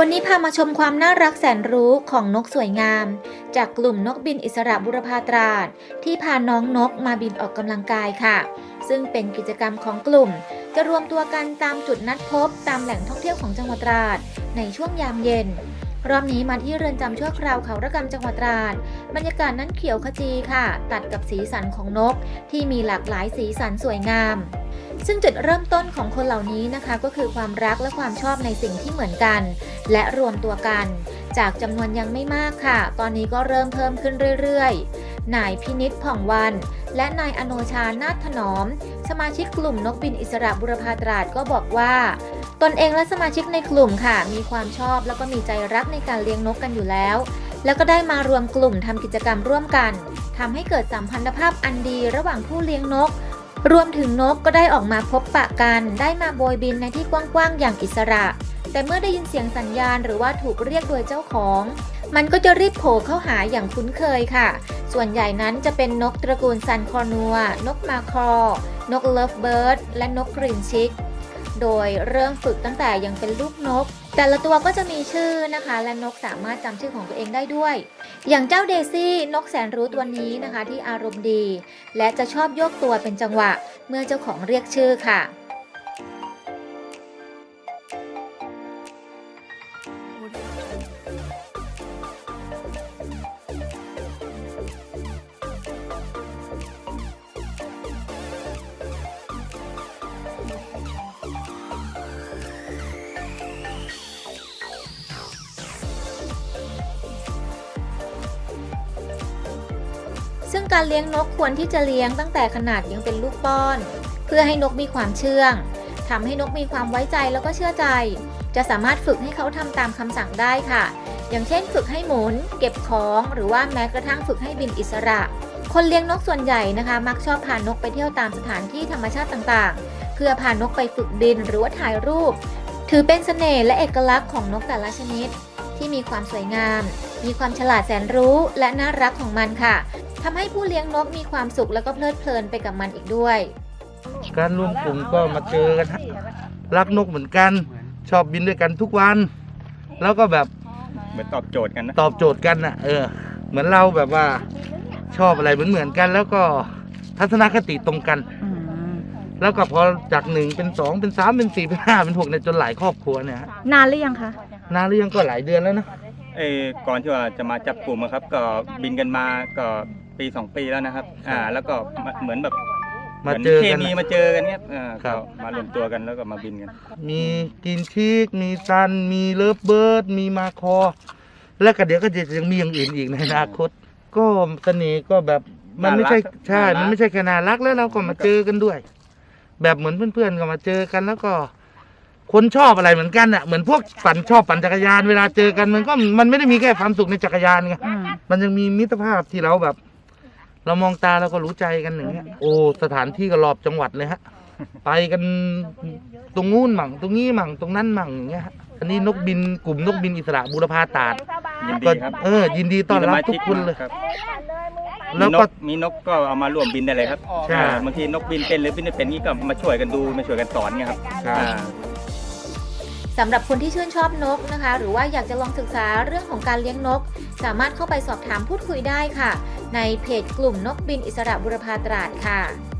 วันนี้พามาชมความน่ารักแสนรู้ของนกสวยงาม จากกลุ่มนกบินอิสระบุรพาตราด ที่พาน้องนกมาบินออกกำลังกายค่ะ ซึ่งเป็นกิจกรรมของกลุ่ม จะรวมตัวกันตามจุดนัดพบ ตามแหล่งท่องเที่ยวของจังหวัดตราด ในช่วงยามเย็น รอบนี้มาที่เรือนจำชั่วคราวเขาระกำจังหวัดตราดบรรยากาศนั้นเขียวขจีค่ะ ตัดกับสีสันของนก ที่มีหลากหลายสีสันสวยงาม ซึ่งจุดเริ่มต้นของคนเหล่านี้นะคะ ก็คือความรักและความชอบในสิ่งที่เหมือนกัน และรวมตัวกัน จากจำนวนยังไม่มากค่ะ ตอนนี้ก็เริ่มเพิ่มขึ้นเรื่อยๆนายพินิษผ่องวัน และนายอโนชานาถนอม สมาชิกกลุ่มนกบินอิสระบุรพาตราดก็บอกว่า ตนเองและสมาชิกในกลุ่มค่ะ มีความชอบแล้วก็มีใจรักในการเลี้ยงนกกันอยู่แล้ว แล้วก็ได้มารวมกลุ่มทำกิจกรรมร่วมกันทำให้เกิดสัมพันธภาพอันดีระหว่างผู้เลี้ยงนก รวมถึงนกก็ได้ออกมาพบปะกัน ได้มาโบยบินในที่กว้างๆอย่างอิสระ แต่เมื่อได้ยินเสียงสัญญาณหรือว่าถูกเรียกโดยเจ้าของ มันก็จะรีบโผล่เข้าหาอย่างคุ้นเคยค่ะ ส่วนใหญ่นั้นจะเป็นนกตระกูลซันคอนัว นกมาครอนกเลิฟเบิร์ดและนกกรีนชิก โดยเริ่มฝึกตั้งแต่ยังเป็นลูกนก แต่ละตัวก็จะมีชื่อนะคะ และนกสามารถจำชื่อของตัวเองได้ด้วย อย่างเจ้าเดซี่นกแสนรู้ตัวนี้นะคะ ที่อารมณ์ดี และจะชอบโยกตัวเป็นจังหวะ เมื่อเจ้าของเรียกชื่อค่ะ ซึ่งการเลี้ยงนกควรที่จะเลี้ยงตั้งแต่ขนาดยังเป็นลูกป้อน เพื่อให้นกมีความเชื่องทำให้นกมีความไว้ใจแล้วก็เชื่อใจ จะสามารถฝึกให้เขาทำตามคำสั่งได้ค่ะ อย่างเช่น ฝึกให้หมุน เก็บของหรือว่าแม้กระทั่งฝึกให้บินอิสระ คนเลี้ยงนกส่วนใหญ่นะคะ มักชอบพานกไปเที่ยวตามสถานที่ธรรมชาติต่างๆ เพื่อพานกไปฝึกบินหรือว่าถ่ายรูป ถือเป็นเสน่ห์และเอกลักษณ์ของนกแต่ละชนิด ที่มีความสวยงาม มีความฉลาดแสนรู้และน่ารักของมันค่ะ ทำให้ผู้เลี้ยงนกมีความสุขแล้วก็เพลิดเพลินไปกับมันอีกด้วย การรวมกลุ่มก็มาเจอกันฮะรักนกเหมือนกัน ชอบบินด้วยกันทุกวัน แล้วก็แบบเหมือนตอบโจทย์กันนะ ตอบโจทย์กันน่ะ เออ เหมือนเราแบบว่าชอบอะไรเหมือนเหมือนๆกัน แล้วก็ทัศนคติตรงกันแล้วก็พอจากหนึ่งเป็นสองเป็นสามเป็นสี่เป็นห้าเป็นหกเนี่ยจนหลายครอบครัวเนี่ยฮะนานหรือยังคะนานหรือยังก็หลายเดือนแล้วนะ เออก่อนที่ว่าจะมาจับกลุ่มอะครับ ก็บินกันมาก็ ปีสองปีแล้วนะครับ อ่า แล้วก็มาเหมือนแบบมาเจอหกันมืเคมีน่ะมาเจอกันเนี้ยอ่าครัก็บ มารวมตัวกันแล้วก็มาบินกัน มีกินชีกมีซัน มีเลิฟเบิร์ด มีมาคอ แล้วก็เดี๋ยวก็จะยังมีอย่างอื่นอีกในอนาคต ก็เสน่ห์ก็แบบมันไม่ใช่น่ารักใช่ น่ารักมันไม่ใช่แค่น่ารักแล้วเราก็มาเจอกันด้วย แบบเหมือนเพื่อนๆก็มาเจอกันแล้วก็ คนชอบอะไรเหมือนกันอะเหมือนพวกปั่นชอบปั่นจักรยานเวลาเจอกันมันก็มันไม่ได้มีแค่ความสุขในจักรยานไงอืม มันยังมีมิตรภาพที่เราแบบ เรามองตาเราก็รู้ใจกันอย่างเงี้ยโอ้สถานที่ก็รอบจังหวัดเลยฮะ ไปกันตรงนู้นมั่งตรงนี้มั่งตรงนั้นมั่งอย่างเงี้ยฮะอันนี้นกบินกลุ่มนกบินอิสระบูรพาตราดยินดีก็ครับ เออ ยินดีต้อนรับทุกคนเลยรับแล้มีวนก็ กมีนกก็เอามาร่วมบินได้เลยครับใช่ อ่าบางทีนกบินเป็นหรือบินไม่เป็นนี่ก็มาช่วยกันดูมาช่วยกันสอนไงครับครับอ่า สำหรับคนที่ชื่นชอบนกนะคะ หรือว่าอยากจะลองศึกษาเรื่องของการเลี้ยงนก สามารถเข้าไปสอบถามพูดคุยได้ค่ะ ในเพจกลุ่มนกบินอิสระบุรพาตราดค่ะ